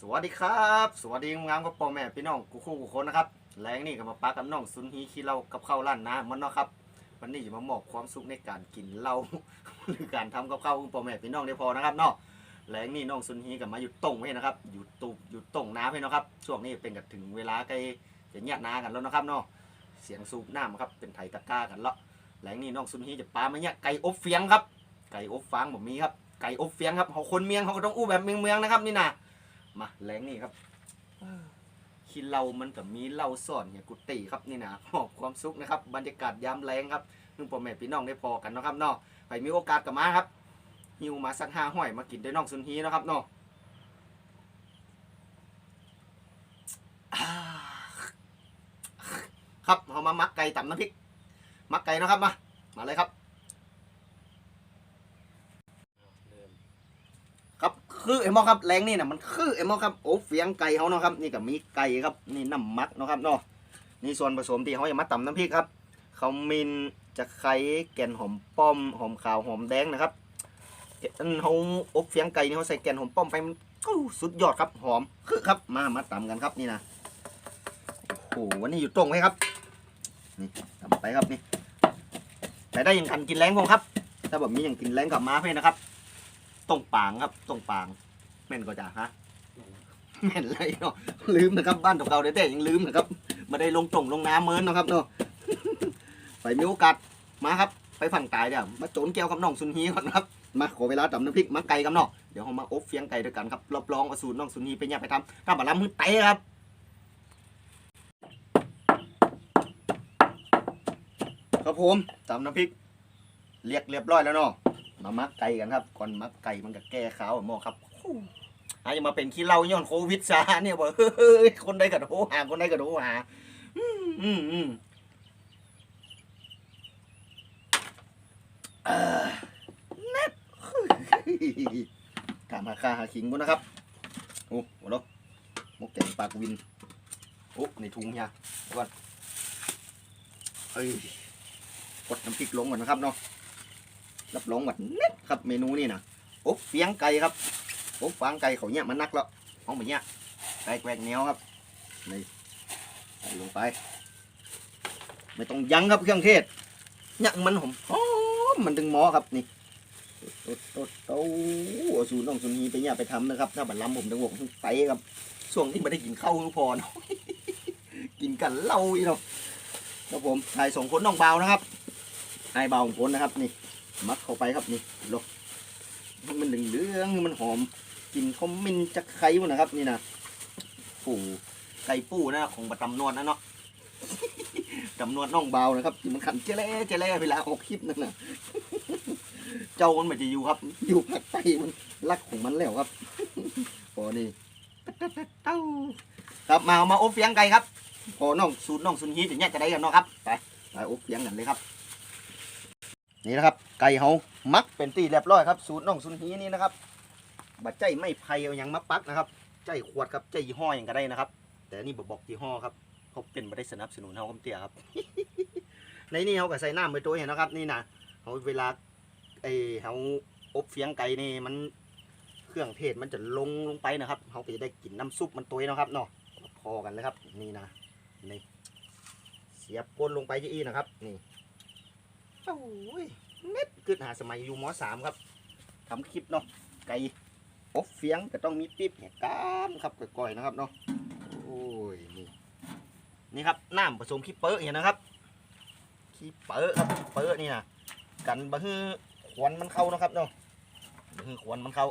สวัสดีครับ สวัสดีงามกับพ่อแม่พี่น้องกูคู่กูคนนะครับแรงนี่ก็มาปากับน้องซุนฮีขี้เหล้ากับข้าวร้านน้ำมันเนาะครับวันนี้จะมามอบความสุขในการกินเหล้าหรือการทำกับข้าวของพ่อแม่พี่น้องได้พอนะครับเนาะแรงนี่น้องซุนฮีกับมาอยู่ตรงไว้นะครับอยู่ตูอยู่ตรงน้ำให้นะครับช่วงนี้เป็นกับถึงเวลาใกล้จะแยกนากันแล้วนะครับเนาะเสียงสูบน้ำครับเป็นไถตะก้ากันละแรงนี่น้องซุนฮีจะปามาเนี่ยไก่อบเฟียงครับ ไก่อบฟางผมมีครับไก่อบเฟียงครับเขาคนเมียงเขาก็ต้องอู้แบบเมืองๆนะครับนี่นะ มาแรงนี่ครับขี้เรามันกับมีเหล้าซ่อนเนี่ยกุฏิครับนี่นะหอบความสุขนะครับ บรรยากาศยามแรงครับนึงพ่อแม่พี่น้องได้พอกันเนาะครับเนาะใครมีโอกาสกับมาครับหิวมาสักห้าห้อยมากินด้วยน้องซุนฮีเนาะครับเนาะอ่าครับเอามามักไก่ตำน้ำพริก มักไก่เนาะครับมามาเลยครับ คือเอ็มอครับแรงนี่นะมันคือเอ็มอครับโอ้เฟียงไก่เขาเนาะครับนี่ก็มีไก่ครับนี่น้ำมักเนาะครับเนาะนี่ส่วนผสมที่เขาจะมาตำน้ำพริกครับเขามินจะไข่แกนหอมป้อมหอมขาวหอมแดงนะครับอันเขาอบเฟียงไก่นี่เขาใส่แกนหอมป้อมไปมันสุดยอดครับหอมคือครับมามาตำกันครับนี่นะโอ้โหวันนี้อยู่ตรงไหมครับนี่ตำไปครับนี่ไปได้ยังกันกินแรงผมครับ ถ้าแบบมีอย่างกินแรงกับม้าเพื่อนนะครับ ต้งปางครับต้งปางแม่นก็จะฮะแม่นเลยเนาะลืมนะครับบ้านเก่าแต่ยังลืมนะครับมาได้ลงตรงลงน้ำเมินนะครับเนาะไปมีโอกาสมาครับ ไปฝั่งตายเดี๋ยวมาโจนแก้วกับน้องซุนฮีก่อนครับมาขอเวลาตำน้ำพริกมาไก่กับเนาะเดี๋ยวเรามาอบเฟียงไก่ด้วยกันครับรับรองเอาสูตรน้องซุนฮีไปเนี่ยไปทำถ้าบัลลัมมือเตะครับครับผมตำน้ำพริกเรียกเรียบร้อยแล้วเนาะ มามักไก่กันครับ ก่อนมักไก่มันก็แก้ขาวหมอครับอาจะมาเป็นขี้เล้าย้อนโควิดซะเนี่ยบอกเฮ้ยคนใดก็โทรหาคนใดก็โทรหา อืมอืมอืมเอ่อเน็ตถามหาค่าหาขิงบุนะครับ โอ้โหแล้วมกแกงปากวิน โอ้ ในถุงเนี่ยวก่อนเฮ้ยกดน้ำพริกลงก่อนนะครับเนาะ รับรองว่าเน็ตครับเมนูนี่นะอบเฟียงไก่ครับอบฟางไก่เขาเนี่ยมันนักแล้วห้องแบบเนี้ยไก่แกวกเนียวครับนี่ใส่ลงไป ไม่ต้องยั้งครับเครื่องเทศเนี่ยมันหอมหอมมันดึงหมอครับนี่โตโตโตสูตรน้องสุนีไปเนี่ยไปทำนะครับถ้าบัตรล้ำผมจะบอกไปครับช่วงที่ไม่ได้กินข้าวพอเนาะกินกันเล้าอีกเนาะครับผมถ่ายสองคนน้องเบานะครับนายเบาของคนนะครับนี่ มัดเข้าไปครับนี่ลกให้มันเหลืองๆให้มันหอมกลิ่นขมิ้นจะไข่หมดนะครับ นี่นะปูไก่ปูนะของประตำนวดนะเนาะตำนวดน่องเบานะครับมันขันเจเล่เจเล่เวลาออกคลิปนั่นนะเจ้ามันไม่จะอยู่ครับ อยู่ภาคใต้มันรักของมันแล้วครับพอนี่เต้าครับมาเอามาอบเฟียงไก่ครับพอน้องสูตรน้องซุนฮีจะแยกจะได้กันเนาะครับไปไปอบเฟียงกันเลยครับ นี่นะครับ ไก่เฮามักเป็นตีเรียบร้อยครับสูตรน้องซุนฮีนี่นะครับบัดใจไม่ไผ่เอายังมาปักนะครับ ใจขวดครับใจยี่ห้อหยังก็ได้นะครับ แต่นี่บอกบอกยี่ห้อครับเขาเป็นม่ได้สนับสนุนเฮาคำเตี้ยครับ ในนี่เขาก็ใส่น้ำไปตัวเห็นนะครับ นี่นะเขาเวลาไอเขาอบเฟียงไก่นี่มันเครื่องเทศมันจะลงลงไปนะครับเขาก็จะได้กลิ่นน้ำซุปมันตัวนะครับเนาะพอกันเลยครับ นี่นะนี่เสียบก้นลงไปที่อีนะครับ นี่โอ้ย เม็ดขึ้นหาสมัยอยู่มสามครับทำคลิปเนาะไก่อบเฟียงก็ต้องมีปิ๊บแหกกามครับก่อยๆนะครับเนาะโอ้ยนี่นี่ครับน้ำผสมขี้เป๊ะเห็นนะครับขี้เป๊ะครับเป๊ะนี่นะกันบะฮือควันมันเข้านะครับเนาะบะฮือควันมันเข้า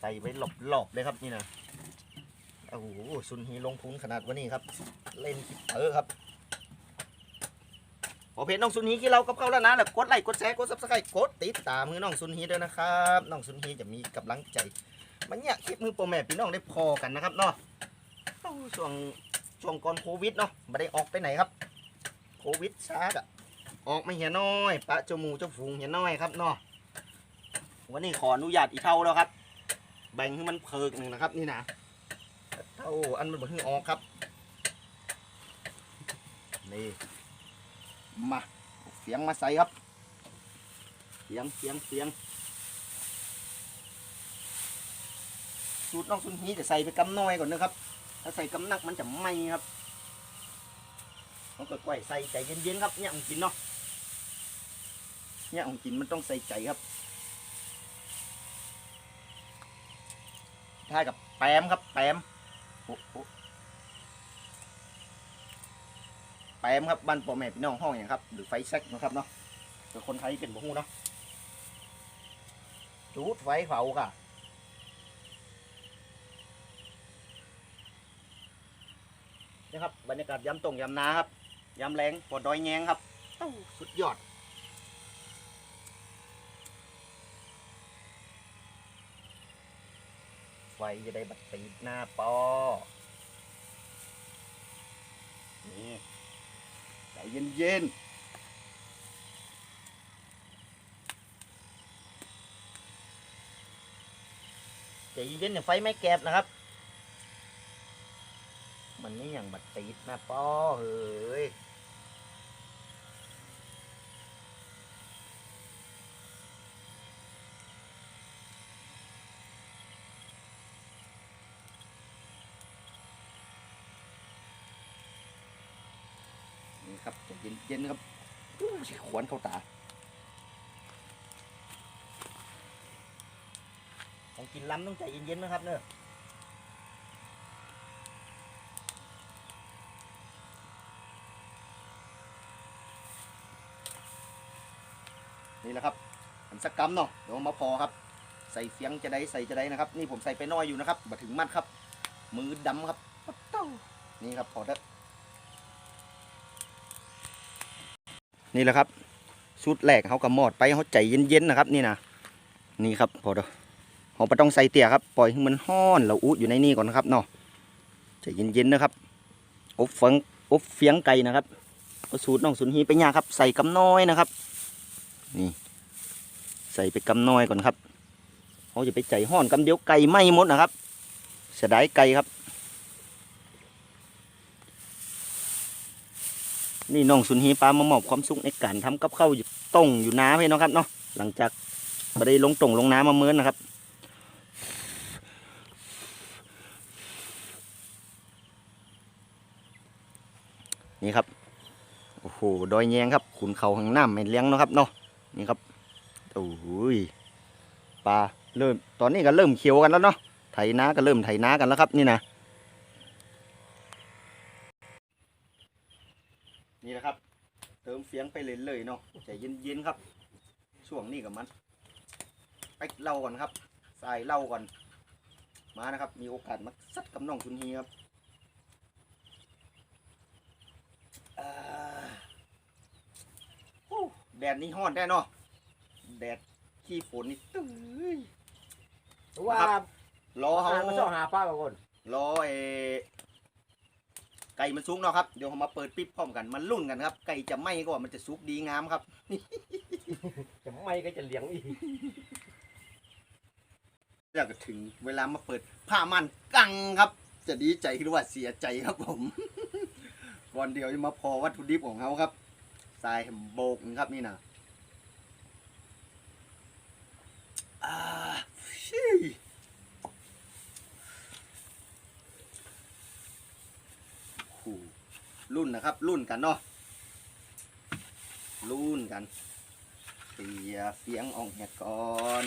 ใส่ไว้หลบๆเลยครับนี่นะโอ้โหซุนฮีลงทุนขนาดวันนี้ครับ เล่นขี้เป๊ะครับ พอเพจน้องซุนฮีที่เรากับเขาแล้วนะแล้วกดไลค์กดแชร์กดซับสไครต์กดติดตามมือน้องซุนฮีด้วยนะครับน้องซุนฮีจะมีกำลังใจมันเนี่ยคลิปมือโปรแม่พี่น้องได้พอกันนะครับเนาะโอ้ช่วงช่วงก่อนโควิดเนาะไม่ได้ออกไปไหนครับโควิดซากอะออกไม่เหียน้อยปะจมูกเจ้าฝูงเหียน้อยครับเนาะวันนี้ขออนุญาตอีเท่าแล้วครับ แบ่งให้มันเพิกหนึ่งนะครับ นี่นะเท่าอันมันบ่เพิ่งออกครับนี่ มาเสียงมาใส่ครับเสียงเสียงเสียงสูตรน้องซุนฮีจะใส่ไปกำน้อยก่อนนะครับ ถ้าใส่กำนักมันจะไหม้ครับต้องค่อยๆใส่ใจเย็นๆครับเนี่ยของกินเนาะเนี่ยของกินมันต้องใส่ใจครับท้ายกับแปมครับแปมโอ้โห แปมครับบ้านพ่อแม่พี่น้องห้องอย่างครับ หรือไฟแซกนะครับเนาะแต่คนไทยเป็นบ่ฮู้เนาะจูดไฟเผาค่ะนะครับบรรยากาศยำตรงยำนาครับยำแรงปอดดอยแงงครับเอ้สุดยอดไฟจะได้บัดตีดหน้าปอ นี่ใจ เย็นเย็นๆใจเย็นๆอย่าไฟไม่แกบนะครับ มันนี่อย่างบัดตีดนะป้อเฮ้ยนี่ ครับใจเย็นๆครับอู้สิขวนเข้าตา ของกินล้ำต้องใจเย็นๆนะครับเนอะนี่แหละครับอันสักกำเนาะเดี๋ยวเอามาพอครับ ใส่เฟียงจะได้ใส่จะได้นะครับ นี่ผมใส่ไปน้อยอยู่นะครับมาถึงมัดครับ มือดำครับปั๊บเต้านี่ครับพอแล้ว นี่แหละครับชุดแรกเขากระมอดไปเขาใจเย็นๆนะครับ นี่นะนี่ครับพอแล้วเขาไม่ต้องใส่เตี่ยครับปล่อยให้มันห้อนเราอุดอยู่ในนี่ก่อนนะครับเนาะใจเย็นๆนะครับอบฟียงอบเฟียงไก่นะครับเอาสูตรน้องสุนฮีไปย่าครับ ใส่กำน้อยนะครับ นี่ใส่ไปกำน้อยก่อนครับเขาจะไปใจห้อนกำเดียวไก่ไหม้หมดนะครับเสียดายไก่ครับ นี่น้องสุนฮีปลามามอบความสุขในการทำกับข้าวอยู่ต้งอยู่น้ำให้เนาะครับเนาะหลังจากไม่ได้ลงต่งลงน้ำมาเมินนะครับนี่ครับโอ้โหดอยแยงครับขุนเขาข้างน้ำไม่เลี้ยงเนาะครับเนาะนี่ครับโอ้โหยปลาเริ่มตอนนี้ก็เริ่มเขียวกันแล้วเนาะไถนาก็เริ่มไถนากันแล้วครับนี่นะ นี่แหละครับ เติมเฟียง ไปเลยเลยๆเนาะใจเย็นๆครับ ช่วงนี้กับมันไปเล่าก่อนครับใส่เล่าก่อน มานะครับ มีโอกาสมาซัดกับน้องคุณฮีครับอ่าโอ้แดดนี่ฮ้อนแน่เนาะแดดขี้ฝนนี่ตื้ยว่า รอเขาหามาเจ้าหาป้าบางคนรอเอ ไก่มันสุกเนาะครับเดี๋ยวเขามาเปิดปิ๊บพร้อมกันมันรุ่นกันครับ ไก่จะไหมก็ว่ามันจะสุกดีงามครับ จะไม่ก็จะเลี้ยงอีกอยากถึงเวลามาเปิดผ้ามันกังครับ จะดีใจหรือว่าเสียใจครับผมวันเดียวจะมาพอวัตถุดิบของเขาครับทรายโบกครับนี่นะอ่าชิโอ้โห รุ่นนะครับ รุ่นกันเนาะรุ่นกันเสียเสียงออกเนี่ยก่อน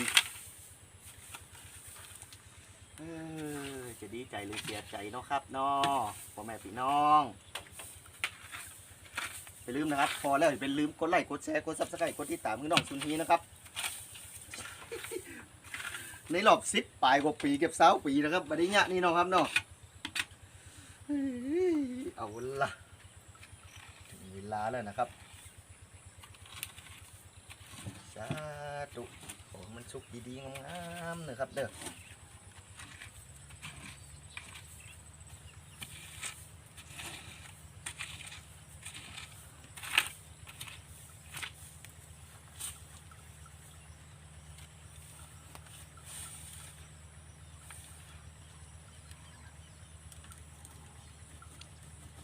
เออจะดีใจหรือเสียใจเนาะครับเนาะพ่อแม่พี่น้องอย่าลืมนะครับ พอแล้วอย่าเป็นลืมกดไลค์กดแชร์กดซับสไครต์กดติดตามมือน้องสุนทีนะครับ ในรอบสิบปลายกว่าปีเก็บเสาปีนะครับบัดนี้เนี่ยนี่เนาะครับเนาะเฮ้ยเอาละ เวลาแล้วนะครับสาธุขอให้มันสุกดีๆงามๆนะครับเด้อ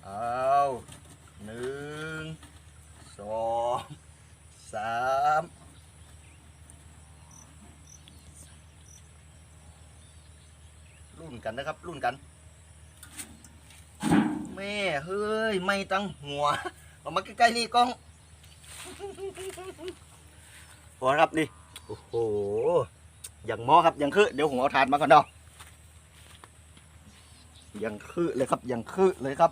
เอาหนึ่งสองสาม รุ่นกันนะครับ รุ่นกัน แม่เฮ้ยไม่ตั้งหัวเอามาใกล้ๆนี่กล้องพอครับนี่โอ้โหอย่างมอครับอย่างคือเดี๋ยวผมเอาถาดมาก่อนเนาะอย่างคือเลยครับอย่างคือเลยครับ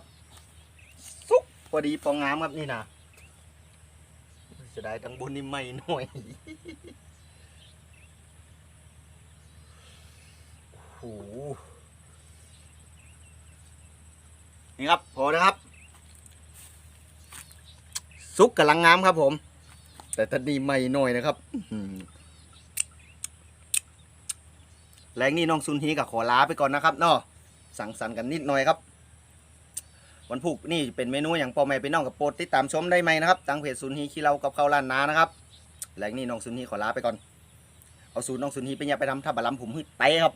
สุกพอดีพองามครับนี่นะจะได้ทั้งบนนี่ไม่หน่อย โหนี่ครับพอนะครับ ซุกกำลังงามครับผม แต่ตอนนี้ไม่หน่อยนะครับแรงนี้น้องซุนฮีกับขอลาไปก่อนนะครับเนาะสั่งสรรค์กันนิดหน่อยครับวันพุกนี่เป็นเมนูอย่างปอแม่ไปน้องกับโปรดติดตามชมได้ไหมนะครับทางเพจซุนฮีขี้เรากับข้าวล้านนานะครับแรงนี้น้องซุนฮีขอลาไปก่อน เอาสูตรน้องซุนฮีไปเนี่ยไปทำทับบะลำผมให้เตะครับ